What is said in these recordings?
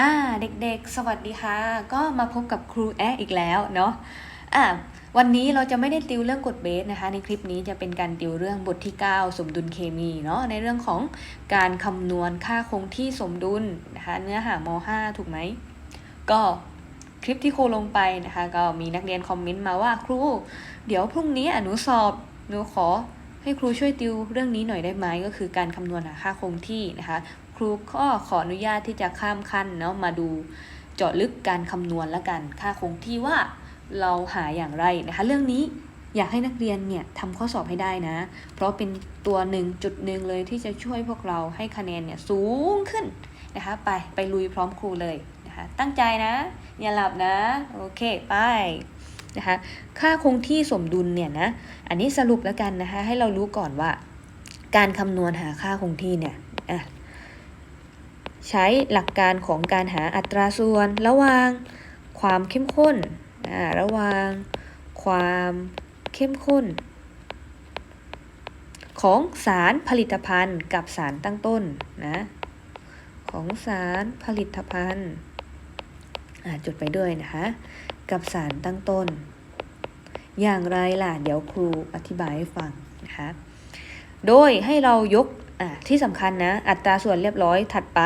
อ่าเด็กๆ สวัสดีค่ะ ก็มาพบกับครูแอะอีกแล้วเนาะอ่าวันนี้เราจะไม่ได้ติวเรื่องกฎเบสนะคะ ในคลิปนี้จะเป็นการติวเรื่องบทที่ 9 สมดุลเคมีเนาะในเรื่องของการคำนวณค่าคงที่สมดุลนะคะเนื้อหาม5ถูกไหมก็คลิปที่ครูลงไปนะคะ ก็มีนักเรียนคอมเมนต์มาว่าครู เดี๋ยวพรุ่งนี้หนูสอบหนูขอให้ครูช่วยติวเรื่องนี้หน่อยได้ไหมก็คือการคำนวณหาค่าคงที่นะคะ รูก็ขออนุญาตที่จะข้ามขั้นเนาะมาดูเจาะลึกการคำนวณและกัน ค่าคงที่ว่าเราหาอย่างไรนะคะ เรื่องนี้อยากให้นักเรียนเนี่ยทำข้อสอบให้ได้นะ เพราะเป็นตัวหนึ่งจุดหนึ่งเลยที่จะช่วยพวกเราให้คะแนนเนี่ยสูงขึ้นนะคะ ไปไปลุยพร้อมครูเลยนะคะ ตั้งใจนะ อย่าหลับนะ โอเคไปนะคะค่าคงที่สมดุลเนี่ยนะ อันนี้สรุปแล้วกันนะคะ ให้เรารู้ก่อนว่า การคำนวณหาค่าคงที่เนี่ยอะ ใช้หลักการของการหาอัตราส่วน ระหว่างความเข้มข้นอ่าระหว่างความเข้มข้น ของสารผลิตภัณฑ์กับสารตั้งต้นนะของสารผลิตภัณฑ์อ่าจดไปด้วยนะคะกับสารตั้งต้น อย่างไรล่ะ เดี๋ยวครูอธิบายให้ฟังนะคะ โดยให้เรายก อะที่สำคัญนะ อัตราส่วนเรียบร้อยถัดไป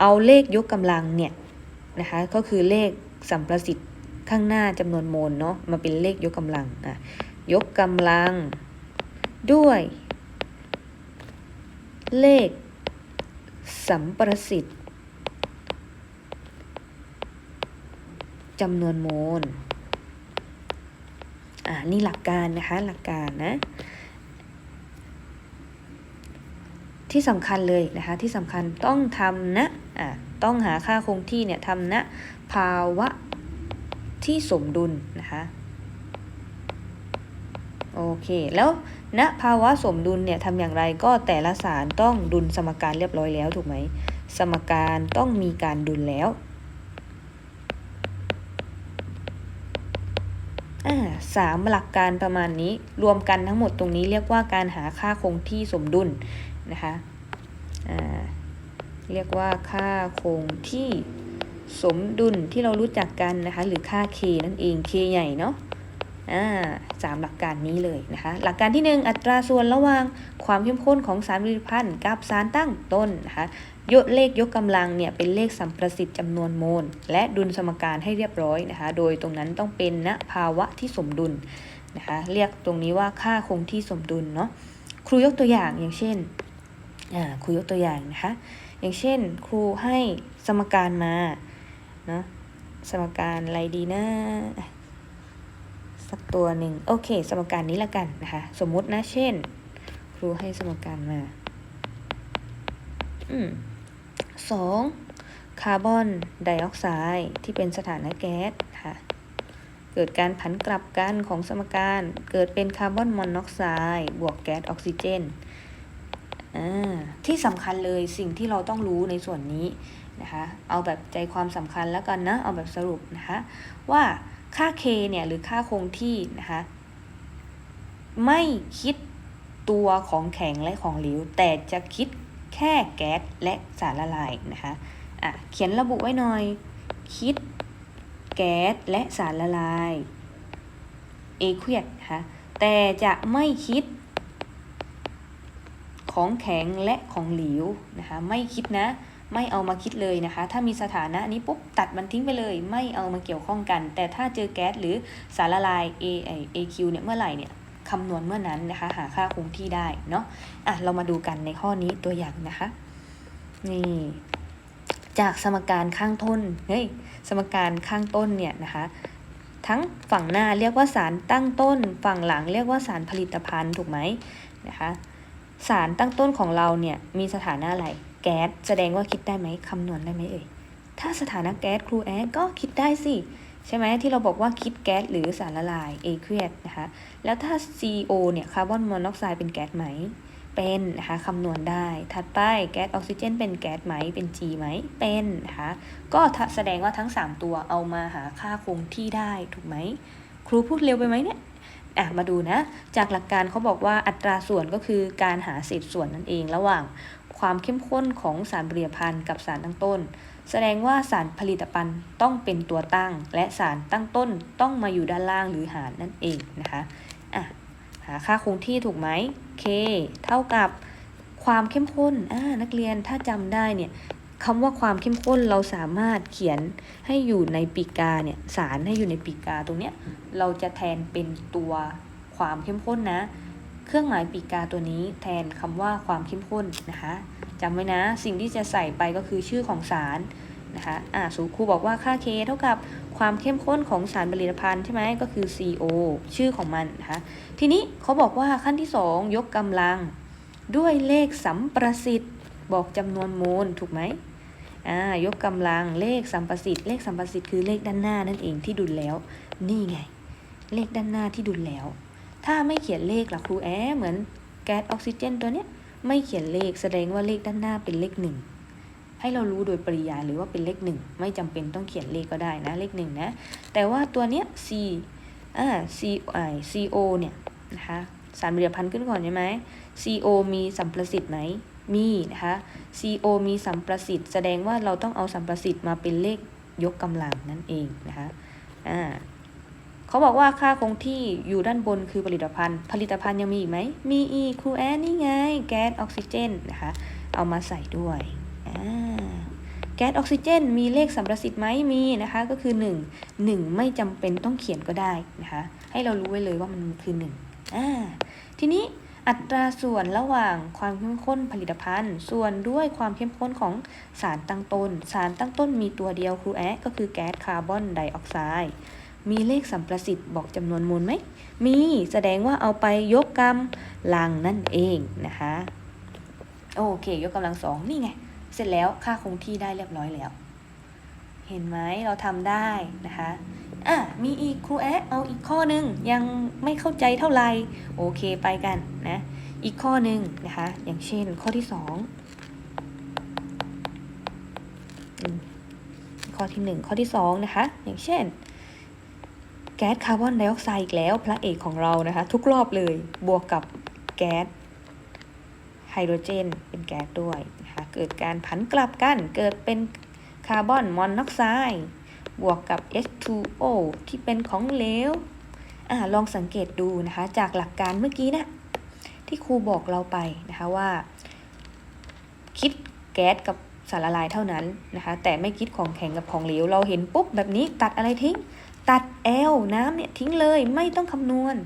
เอาเลขยกกำลังเนี่ยนะคะก็คือเลขสัมประสิทธิ์ข้างหน้าจำนวนโมลเนาะมาเป็นเลขยกกำลังอะยกกำลังด้วย เลขสัมประสิทธิ์จำนวนโมลอ่านี่หลักการนะคะหลักการนะ ที่สำคัญเลยนะคะที่สำคัญต้องทำนะอะต้องหาค่าคงที่เนี่ยทำนะภาวะที่สมดุลนะคะโอเค แล้วณภาวะสมดุลเนี่ยทำอย่างไรก็แต่ละสารต้องดุลสมการเรียบร้อยแล้วถูกไหมสมการต้องมีการดุลแล้วอ่าสามหลักการประมาณนี้รวมกันทั้งหมดตรงนี้เรียกว่าการหาค่าคงที่สมดุล นะคะเรียกว่าค่าคงที่สมดุลที่เรารู้จักกันนะคะ หรือค่า k นั่นเอง k ใหญ่เนาะอ่าสามหลักการนี้เลยนะคะ หลักการที่ 1 อัตราส่วนระหว่างความเข้มข้นของสารผลิตภัณฑ์กับสารตั้งต้นนะคะยกเลขยกกำลังเนี่ยเป็นเลขสัมประสิทธิ์จำนวนโมล และดุลสมการให้เรียบร้อยนะคะ โดยตรงนั้นต้องเป็นณภาวะที่สมดุลนะคะ เรียกตรงนี้ว่าค่าคงที่สมดุลเนาะครูยกตัวอย่างอย่างเช่น ครูยกตัวอย่างนะคะ อย่างเช่น ครูให้สมการมาเนาะสมการอะไรดีนะสักตัวหนึ่งโอเค สมการนี้ละกันนะคะ สมมุตินะ เช่น ครูให้สมการมา อืมสองคาร์บอนไดออกไซด์ที่เป็นสถานะแก๊สค่ะ เกิดการผันกลับกันของสมการ เกิดเป็นคาร์บอนมอนอกไซด์บวกแก๊สออกซิเจน ที่สำคัญเลยสิ่งที่เราต้องรู้ในส่วนนี้นะคะเอาแบบใจความสำคัญแล้วกันนะเอาแบบสรุปนะคะว่าค่า k เนี่ยหรือค่าคงที่นะคะไม่คิดตัวของแข็งและของเหลวแต่จะคิดแค่แก๊สและสารละลายนะคะอะเขียนระบุไว้หน่อย คิดแก๊สและสารละลายเอเควดนะคะแต่จะไม่คิด ของแข็งและของเหลวนะคะไม่คิดนะไม่เอามาคิดเลยนะคะ ถ้ามีสถานะนี้ปุ๊บตัดมันทิ้งไปเลย ไม่เอามาเกี่ยวข้องกัน แต่ถ้าเจอแก๊สหรือสารละลาย A AQ เนี่ยเมื่อไหร่เนี่ยคำนวณเมื่อนั้นนะคะ หาค่าคงที่ได้เนาะอะเรามาดูกันในข้อนี้ตัวอย่างนะคะนี่จากสมการข้างต้นเฮ้ยสมการข้างต้นเนี่ยนะคะ ทั้งฝั่งหน้าเรียกว่าสารตั้งต้น ฝั่งหลังเรียกว่าสารผลิตภัณฑ์ถูกไหมนะคะ สารตั้งต้นของเราเนี่ยมีสถานะอะไร แก๊สแสดงว่าคิดได้ไหมคำนวณได้ไหมเอ่ย ถ้าสถานะแก๊สครูแอดก็คิดได้สิ ใช่ไหมที่เราบอกว่าคิดแก๊สหรือสารละลายเอเควดนะคะ แล้วถ้า CO เนี่ยคาร์บอนมอนอกไซด์เป็นแก๊สไหม เป็นนะคะคำนวณได้ ถัดไปแก๊สออกซิเจน เป็นแก๊สไหมเป็น G ไหมเป็นนะคะก็แสดงว่าทั้ง 3 ตัวเอามาหาค่าคงที่ได้ถูกไหมครูพูดเร็วไปไหมเนี่ย อะมาดูนะ จากหลักการเขาบอกว่าอัตราส่วนก็คือการหาเศษส่วนนั่นเองระหว่างความเข้มข้นของสารผลิตภัณฑ์กับสารตั้งต้น แสดงว่าสารผลิตภัณฑ์ต้องเป็นตัวตั้ง และสารตั้งต้นต้องมาอยู่ด้านล่างหรือหารนั่นเองนะคะอะหาค่าคงที่ถูกไหม K เท่ากับความเข้มข้นอ่านักเรียนถ้าจำได้เนี่ย คำว่าความเข้มข้นเราสามารถเขียนให้อยู่ในปีกาเนี่ยสารให้อยู่ในปีกาตรงเนี้ยเราจะแทนเป็นตัวความเข้มข้นนะ เครื่องหมายปีกาตัวนี้แทนคำว่าความเข้มข้นนะคะจำไว้นะสิ่งที่จะใส่ไปก็คือชื่อของสารนะคะอ่าสูครูบอกว่าค่า K เท่ากับความเข้มข้นของสารผลิตภัณฑ์ใช่ไหมก็คือ CO ชื่อของมันนะคะทีนี้เขาบอกว่าขั้นที่ 2 ยกกำลังด้วยเลขสัมประสิทธิ์ บอกจำนวนโมลถูกไหมอ่ายกกำลังเลขสัมประสิทธิ์เลขสัมประสิทธิ์คือเลขด้านหน้านั่นเองที่ดุลแล้ว นี่ไง เลขด้านหน้าที่ดุลแล้ว ถ้าไม่เขียนเลขล่ะครูแอเหมือนแก๊สออกซิเจนตัวเนี้ยไม่เขียนเลขแสดงว่าเลขด้านหน้าเป็นเลขหนึ่งให้เรารู้โดยปริยายหรือว่าเป็นเลขหนึ่งไม่จำเป็นต้องเขียนเลขก็ได้นะเลขหนึ่งนะ แต่ว่าตัวเนี้ย C อ่า C I CO เนี่ยนะคะสารผลิตภัณฑ์ขึ้นก่อนใช่ไหม CO มีสัมประสิทธิ์ไหม มีนะคะ CO มีสัมประสิทธิ์ แสดงว่าเราต้องเอาสัมประสิทธิ์มาเป็นเลขยกกำลังนั่นเองนะคะอ่าเขาบอกว่าค่าคงที่อยู่ด้านบนคือผลิตภัณฑ์ ผลิตภัณฑ์ยังมีอีกไหม มีอีกครูแอนนี่ไง แก๊สออกซิเจนนะคะ เอามาใส่ด้วยอ่าแก๊สออกซิเจน มีเลขสัมประสิทธิ์ไหมมีนะคะ ก็คือ 1 1 ไม่จำเป็นต้องเขียนก็ได้นะคะ ให้เรารู้ไว้เลยว่ามันคือ1อ่าทีนี้ อัตราส่วนระหว่างความเข้มข้นผลิตภัณฑ์ ส่วนด้วยความเข้มข้นของสารตั้งต้น สารตั้งต้นมีตัวเดียวครูแอะก็คือแก๊สคาร์บอนไดออกไซด์มีเลขสัมประสิทธิ์บอกจำนวนมูลไหม มีแสดงว่าเอาไปยกกำลังนั่นเองนะคะ โอเค ยกกำลังสองนี่ไง เสร็จแล้วค่าคงที่ได้เรียบร้อยแล้ว เห็นไหมเราทำได้นะคะ อะมีอีกครูแอะเอาอีกข้อหนึ่งยังไม่เข้าใจเท่าไหร่โอเคไปกันนะอีกข้อหนึ่งนะคะ อย่างเช่นข้อที่สองอข้อที่หนึ่งข้อที่สองนะคะ อย่างเช่น แก๊สคาร์บอนไดออกไซด์อีกแล้วพระเอกของเรานะคะ ทุกรอบเลยบวกกับแก๊สไฮโดรเจนเป็นแก๊สด้วยนะคะเกิดการผันกลับกันเกิดเป็นคาร์บอนมอนอกไซด์ บวกกับ H2O ที่เป็นของเหลวอ่าลองสังเกตดูนะคะ จากหลักการเมื่อกี้นะที่ครูบอกเราไปนะคะว่า คิดแก๊สกับสารละลายเท่านั้นนะคะ แต่ไม่คิดของแข็งกับของเหลว เราเห็นปุ๊บแบบนี้ตัดอะไรทิ้ง ตัด L น้ำเนี่ยทิ้งเลยไม่ต้องคำนวณ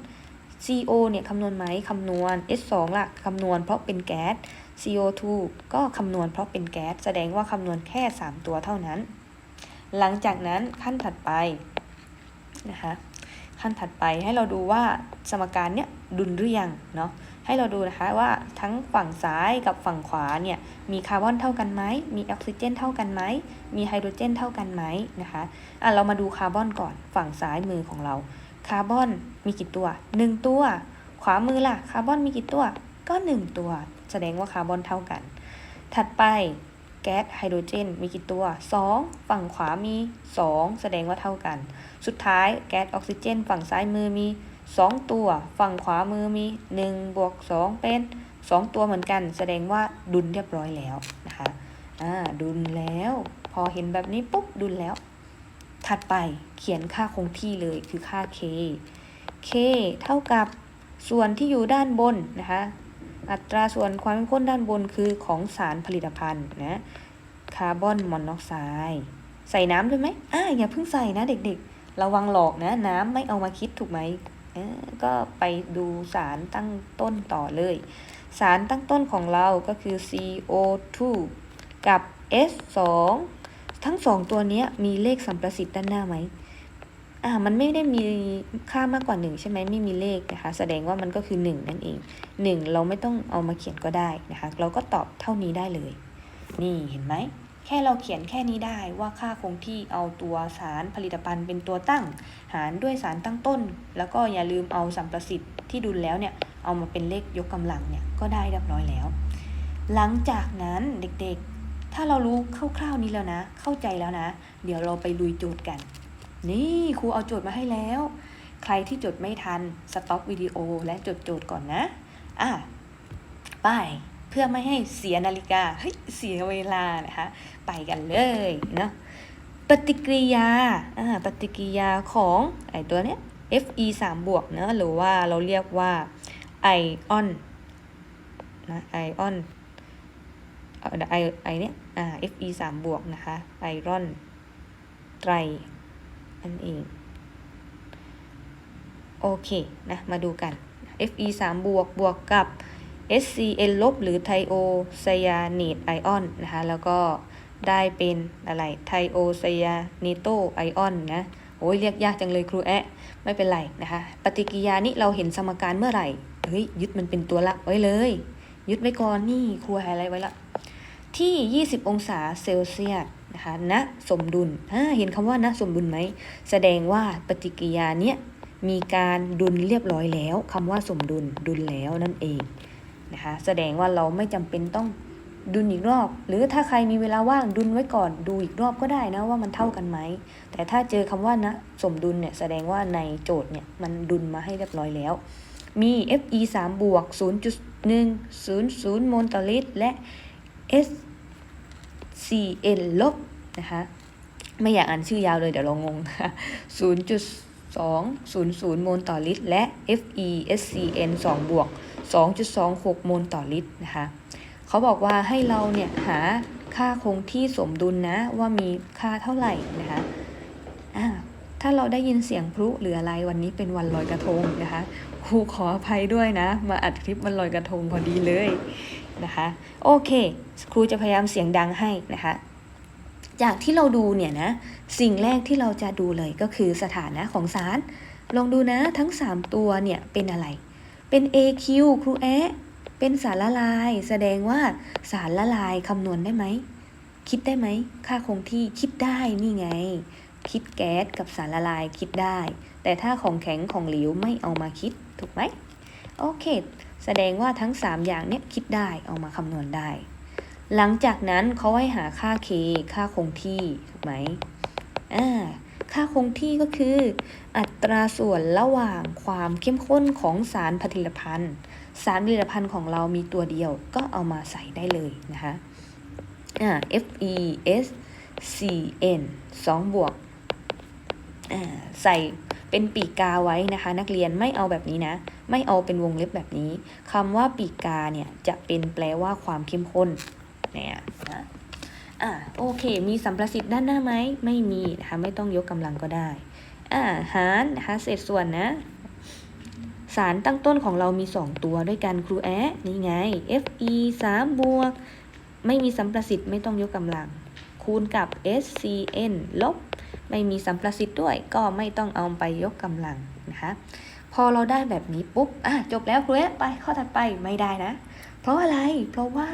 CO เนี่ยคำนวณไหมคำนวณ S2 ล่ะคำนวณเพราะเป็นแก๊ส CO2 ก็คำนวณเพราะเป็นแก๊สแสดงว่าคำนวณแค่ 3 ตัวเท่านั้น หลังจากนั้นขั้นถัดไปนะคะขั้นถัดไปให้เราดูว่าสมการเนี่ยดุลหรือยังเนาะให้เราดูนะคะว่าทั้งฝั่งซ้ายกับฝั่งขวาเนี่ยมีคาร์บอนเท่ากันไหมมีออกซิเจนเท่ากันไหมมีไฮโดรเจนเท่ากันไหมนะคะอะเรามาดูคาร์บอนก่อนฝั่งซ้ายมือของเราคาร์บอนมีกี่ตัว 1 ตัว ขวามือล่ะคาร์บอนมีกี่ตัวก็ 1 ตัว แสดงว่าคาร์บอนเท่ากัน ถัดไป แก๊สไฮโดรเจนมีกี่ตัว 2 ฝั่งขวามี 2 แสดงว่าเท่ากัน สุดท้ายแก๊สออกซิเจน ฝั่งซ้ายมือมี 2 ตัว ฝั่งขวามือมี1บวก2เป็น 2 ตัวเหมือนกัน แสดงว่าดุลเรียบร้อยแล้วนะคะอ่าดุลแล้ว พอเห็นแบบนี้ปุ๊บดุลแล้ว ถัดไปเขียนค่าคงที่เลยคือค่า k k เท่ากับส่วนที่อยู่ด้านบนนะคะ อัตราส่วนความเข้มข้นด้านบนคือของสารผลิตภัณฑ์นะคาร์บอนมอนอกไซด์ใส่น้ำด้วยไหมอ่าอย่าเพิ่งใส่นะเด็กๆ ระวังหลอกนะ น้ำไม่เอามาคิดถูกไหมก็ไปดูสารตั้งต้นต่อเลย สารตั้งต้นของเราก็คือ CO2 กับ S2 ทั้งสองตัวนี้มีเลขสัมประสิทธิ์ด้านหน้าไหม อ่ามันไม่ได้มีค่ามากกว่าหนึ่งใช่ไหมไม่มีเลขนะคะ แสดงว่ามันก็คือหนึ่งนั่นเองหนึ่งเราไม่ต้องเอามาเขียนก็ได้นะคะ เราก็ตอบเท่านี้ได้เลย นี่เห็นไหม แค่เราเขียนแค่นี้ได้ว่าค่าคงที่เอาตัวสารผลิตภัณฑ์เป็นตัวตั้ง หารด้วยสารตั้งต้น แล้วก็อย่าลืมเอาสัมประสิทธิ์ที่ดุลแล้วเนี่ยเอามาเป็นเลขยกกำลังเนี่ยก็ได้เรียบร้อยแล้ว หลังจากนั้นเด็กๆ ถ้าเรารู้คร่าวๆนี้แล้วนะ เข้าใจแล้วนะ เดี๋ยวเราไปลุยโจทย์กัน นี่ครูเอาโจทย์มาให้แล้ว ใครที่จดไม่ทันสต็อปวิดีโอและจดโจทย์ก่อนนะอะไปเพื่อไม่ให้เสียนาฬิกาเฮ้ยเสียเวลานะคะ ไปกันเลยเนาะปฏิกิริยาอ่าปฏิกิริยาของไอตัวเนี้ย Fe 3บวกเนอะหรือว่าเราเรียกว่าไอออนนะไอออนไอไอเนี้ยอ่า Fe 3บวกนะคะไอรอนไตร นั่นเอง โอเคนะมาดูกัน Fe 3บวกบวกกับ SCN ลบหรือไทโอไซยาเนตไอออนนะคะแล้วก็ได้เป็นอะไรไทโอไซยาเนโตไอออนนะโอ้ยเรียกยากจังเลยครูแอะไม่เป็นไรนะคะปฏิกิริยานี้เราเห็นสมการเมื่อไหร่เฮ้ยยึดมันเป็นตัวละไว้เลย ยึดไว้ก่อนนี่ครูไฮไลท์ไว้ละที่ 20 องศาเซลเซียส นะคะณสมดุลเห็นคำว่าณสมดุลไหม แสดงว่าปฏิกิริยาเนี้ยมีการดุลเรียบร้อยแล้วคำว่าสมดุลดุลแล้วนั่นเองนะคะแสดงว่าเราไม่จำเป็นต้องดุลอีกรอบ หรือถ้าใครมีเวลาว่างดุลไว้ก่อนดูอีกรอบก็ได้นะว่ามันเท่ากันไหม แต่ถ้าเจอคำว่านะสมดุลเนี่ยแสดงว่าในโจทย์เนี่ยมันดุลมาให้เรียบร้อยแล้ว มี Fe 3บวก0.100 โมลต่อลิตร และ Cn ลบนะคะไม่อยากอ่านชื่อยาวเลยเดี๋ยวเรางง0.200 โมลต่อลิตร และ Fe SCN 2 บวก 2.26 โมลต่อลิตรนะคะเขาบอกว่าให้เราเนี่ยหาค่าคงที่สมดุลนะว่ามีค่าเท่าไหร่นะคะอ่าถ้าเราได้ยินเสียงพลุหรืออะไรวันนี้เป็นวันลอยกระทงนะคะครูขออภัยด้วยนะ มาอัดคลิปวันลอยกระทงพอดีเลย นะคะ โอเค ครูจะพยายามเสียงดังให้นะคะ จากที่เราดูเนี่ยนะ สิ่งแรกที่เราจะดูเลยก็คือสถานะของสาร ลองดูนะทั้ง 3 ตัวเนี่ยเป็นอะไร เป็น AQ ครูแอะเป็นสารละลาย แสดงว่าสารละลายคำนวณได้ไหม คิดได้ไหม ค่าคงที่คิดได้นี่ไง คิดแก๊สกับสารละลายคิดได้ แต่ถ้าของแข็งของเหลวไม่เอามาคิดถูกไหมโอเค แสดงว่าทั้ง 3 อย่างเนี้ยคิดได้เอามาคำนวณได้ หลังจากนั้นเขาให้หาค่า K ค่าคงที่ถูกไหมอ่าค่าคงที่ก็คือ อัตราส่วนระหว่างความเข้มข้นของสารผลิตภัณฑ์ สารผลิตภัณฑ์ของเรามีตัวเดียวก็เอามาใส่ได้เลยนะคะอ่า F E S C N 2บวกอ่าใส่ เป็นปีกกาไว้นะคะ นักเรียนไม่เอาแบบนี้นะ ไม่เอาเป็นวงเล็บแบบนี้คำว่าปีกกาเนี่ยจะเป็นแปลว่าความเข้มข้นเนี่ยนะอ่าโอเค มีสัมประสิทธิ์ด้านหน้าไหมไม่มีนะคะไม่ต้องยกกำลังก็ได้อ่าหารนะคะเศษส่วนนะ สารตั้งต้นของเรามี 2 ตัวด้วยกันครูแอะนี่ไง Fe 3บวกไม่มีสัมประสิทธิ์ไม่ต้องยกกำลัง คูณกับ SCN ลบ ไม่มีสัมประสิทธิ์ด้วย ก็ไม่ต้องเอาไปยกกำลังนะคะพอเราได้แบบนี้ปุ๊บอะจบแล้วครูแอะไปข้อถัดไปไม่ได้นะ เพราะอะไรเพราะว่า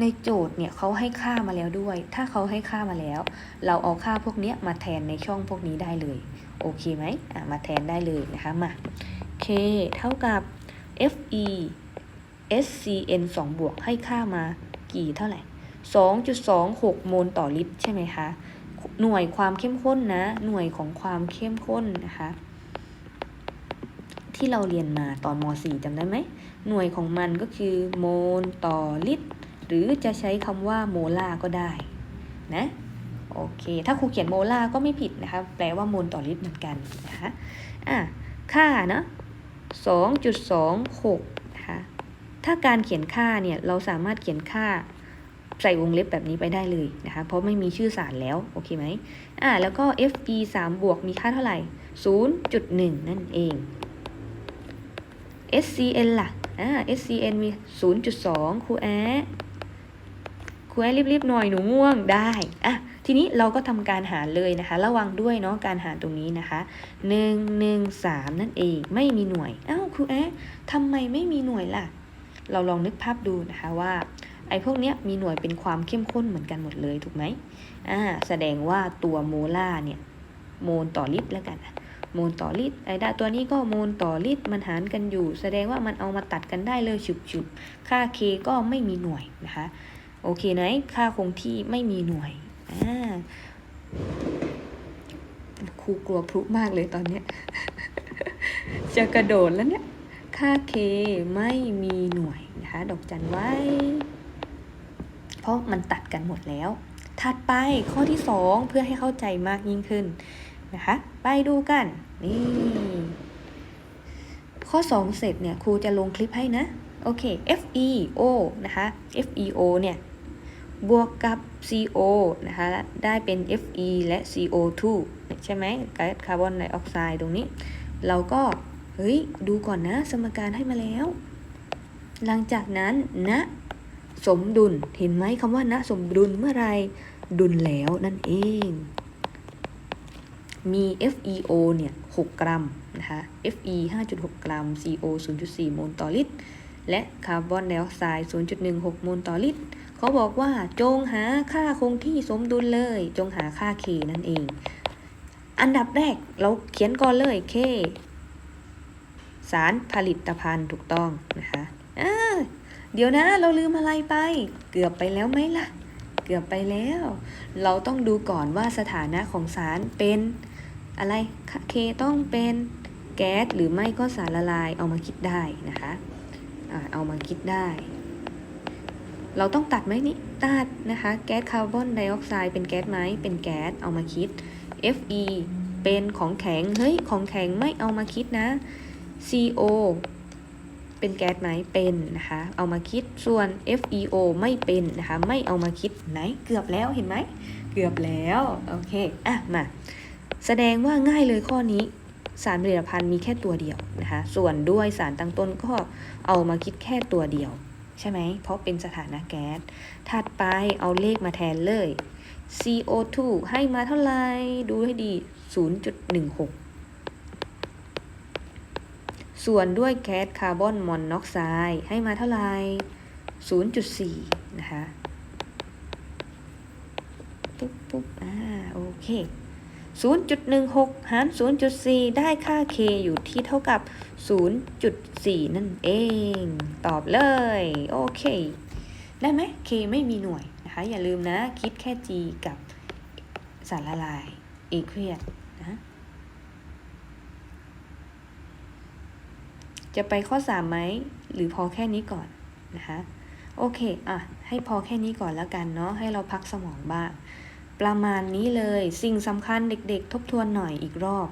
ในโจทย์เนี่ยเขาให้ค่ามาแล้วด้วย ถ้าเขาให้ค่ามาแล้ว เราเอาค่าพวกนี้มาแทนในช่องพวกนี้ได้เลย โอเคไหมอะมาแทนได้เลยนะคะมา K เท่ากับ Fe SCN 2 บวกให้ค่ามากี่เท่าไหร่ 2.26 โมลต่อลิตรใช่ไหมคะ หน่วยความเข้มข้นนะ หน่วยของความเข้มข้นนะคะ ที่เราเรียนมาตอนม .4 จำได้ไหม หน่วยของมันก็คือโมลต่อลิตร หรือจะใช้คำว่าโมลาร์ก็ได้นะโอเค ถ้าครูเขียนโมลาร์ก็ไม่ผิดนะคะ แปลว่าโมลต่อลิตรเหมือนกันนะคะอะค่านะ2.26นะคะถ้าการเขียนค่าเนี่ย เราสามารถเขียนค่า ใส่วงเล็บแบบนี้ไปได้เลยนะคะ เพราะไม่มีชื่อสารแล้ว โอเคไหมอ่าแล้วก็ Fe 3 บวกมีค่าเท่าไหร่ 0.1 นั่นเอง SCN ล่ะอ่า SCN มี 0.2 ครูแอครูแอรีบๆหน่อยหนูง่วงได้อะทีนี้เราก็ทำการหารเลยนะคะ ระวังด้วยเนาะการหารตรงนี้นะคะ 1 1 3 นั่นเอง ไม่มีหน่วย อ้าวครูแอะทำไมไม่มีหน่วยล่ะ เราลองนึกภาพดูนะคะว่า ไอ้พวกเนี้ยมีหน่วยเป็นความเข้มข้นเหมือนกันหมดเลยถูกไหมอ่าแสดงว่าตัวโมลาร์เนี่ยโมลต่อลิตรแล้วกันโมลต่อลิตรไอ้ดาตัวนี้ก็โมลต่อลิตรมันหารกันอยู่ แสดงว่ามันเอามาตัดกันได้เลยฉุบๆค่า K ก็ไม่มีหน่วยนะคะโอเคไหมค่าคงที่ไม่มีหน่วยอ่าครูกลัวพลุมากเลยตอนเนี้ยจะกระโดดแล้วเนี่ยค่า K ไม่มีหน่วยนะคะนะคะดอกจันไว้ เพราะมันตัดกันหมดแล้ว ถัดไปข้อที่ 2 เพื่อให้เข้าใจมากยิ่งขึ้นนะคะ ไปดูกันนี่ข้อ 2 เสร็จเนี่ยครูจะลงคลิปให้นะ โอเค FeO นะคะ FeO เนี่ยบวกกับ CO นะคะ ได้เป็น Fe และ CO2 ใช่ไหมก๊าซคาร์บอนไดออกไซด์ตรงนี้ เราก็ เฮ้ย ดูก่อนนะ สมการให้มาแล้ว หลังจากนั้นณ สมดุล เห็นไหมคำว่าณสมดุลเมื่อไรดุลแล้วนั่นเอง มี FeO เนี่ย6กรัมนะคะ Fe 5.6 กรัม CO 0.4 โมลต่อลิตร และคาร์บอนไดออกไซด์ 0.16 โมลต่อลิตร เขาบอกว่าจงหาค่าคงที่สมดุลเลย จงหาค่า K นั่นเอง อันดับแรกเราเขียนก่อนเลย K สารผลิตภัณฑ์ถูกต้องนะคะอ่า เดี๋ยวนะเราลืมอะไรไป เกือบไปแล้วไหมล่ะ เกือบไปแล้ว เราต้องดูก่อนว่าสถานะของสารเป็น อะไร K ต้องเป็นแก๊สหรือไม่ก็สารละลายเอามาคิดได้นะคะอ่าเอามาคิดได้ เราต้องตัดไหมนี่ตัดนะคะ แก๊สคาร์บอนไดออกไซด์เป็นแก๊สไหมเป็นแก๊สเอามาคิด Fe เป็นของแข็ง เฮ้ย ของแข็งไม่เอามาคิดนะ CO เป็นแก๊สไหมเป็นนะคะ เอามาคิดส่วน FeO ไม่เป็นนะคะ ไม่เอามาคิดไหนเกือบแล้วเห็นไหมเกือบแล้วโอเคอะมาแสดงว่าง่ายเลยข้อนี้สารผลิตภัณฑ์มีแค่ตัวเดียวนะคะ ส่วนด้วยสารตั้งต้นก็เอามาคิดแค่ตัวเดียว ใช่ไหม เพราะเป็นสถานะแก๊ส ถัดไปเอาเลขมาแทนเลย CO2 ให้มาเท่าไหร่ ดูให้ดี 0.16 ส่วนด้วยแก๊สคาร์บอนมอนอกไซด์ให้มาเท่าไหร่ 0.4 นะคะ ปุ๊บปุ๊บอ่า โอเค 0.16 หาร 0.4 ได้ค่า k อยู่ที่เท่ากับ 0.4 นั่นเอง ตอบเลย โอเค ได้ไหม k ไม่มีหน่วยนะคะ อย่าลืมนะ คิดแค่ g กับสารละลาย a เครียดนะ จะไปข้อ 3 ไหม หรือพอแค่นี้ก่อนนะคะ โอเค อะ ให้พอแค่นี้ก่อนแล้วกันเนาะ ให้เราพักสมองบ้าง ประมาณนี้เลย สิ่งสำคัญเด็กๆ ทบทวนหน่อยอีกรอบ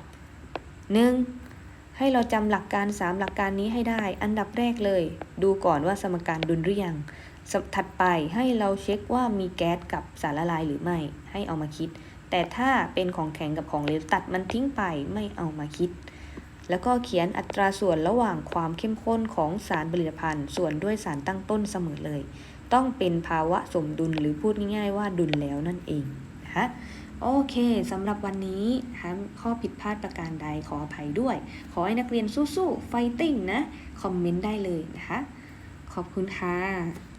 1. ให้เราจำหลักการ 3 หลักการนี้ให้ได้ อันดับแรกเลย ดูก่อนว่าสมการดุลหรือยัง ถัดไปให้เราเช็คว่ามีแก๊สกับสารละลายหรือไม่ ให้เอามาคิด แต่ถ้าเป็นของแข็งกับของเหลวตัดมันทิ้งไปไม่เอามาคิด แล้วก็เขียนอัตราส่วนระหว่างความเข้มข้นของสารผลิตภัณฑ์ ส่วนด้วยสารตั้งต้นเสมอเลย ต้องเป็นภาวะสมดุลหรือพูดง่ายๆว่าดุลแล้วนั่นเองนะคะโอเคสำหรับวันนี้ข้อผิดพลาดประการใดขออภัยด้วย ขอให้นักเรียนสู้ๆไฟติ้งนะ คอมเมนต์ได้เลยนะคะ ขอบคุณค่ะ